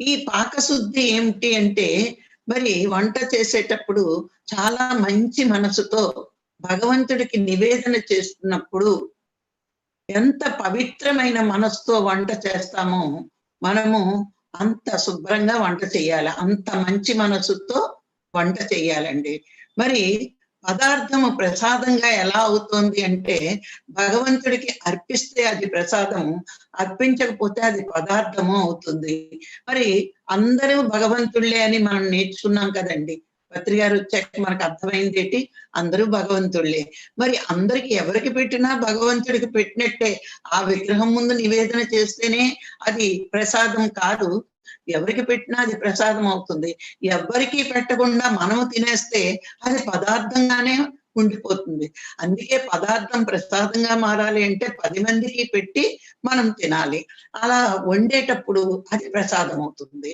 ఈ పాకశుద్ధి ఏమిటి అంటే మరి వంట చేసేటప్పుడు చాలా మంచి మనసుతో భగవంతుడికి నివేదన చేస్తున్నప్పుడు ఎంత పవిత్రమైన మనసుతో వంట చేస్తామో మనము అంత శుభ్రంగా వంట చేయాలి. అంత మంచి మనసుతో వంట చేయాలండి. మరి పదార్థము ప్రసాదంగా ఎలా అవుతుంది అంటే భగవంతుడికి అర్పిస్తే అది ప్రసాదము అర్పించకపోతే అది పదార్థము అవుతుంది. మరి అందరూ భగవంతుళ్ళే అని మనం నేర్చుకున్నాం కదండి. పత్రి గారు వచ్చాక మనకు అర్థమైంది ఏంటి? అందరూ భగవంతుళ్ళే. మరి అందరికి ఎవరికి పెట్టినా భగవంతుడికి పెట్టినట్టే. ఆ విగ్రహం ముందు నివేదన చేస్తేనే అది ప్రసాదం కాదు. ఎవరికి పెట్టినా అది ప్రసాదం అవుతుంది. ఎవరికి పెట్టకుండా మనము తినేస్తే అది పదార్థంగానే ఉండిపోతుంది. అందుకే పదార్థం ప్రసాదంగా మారాలి అంటే పది మందికి పెట్టి మనం తినాలి. అలా వండేటప్పుడు అది ప్రసాదం అవుతుంది.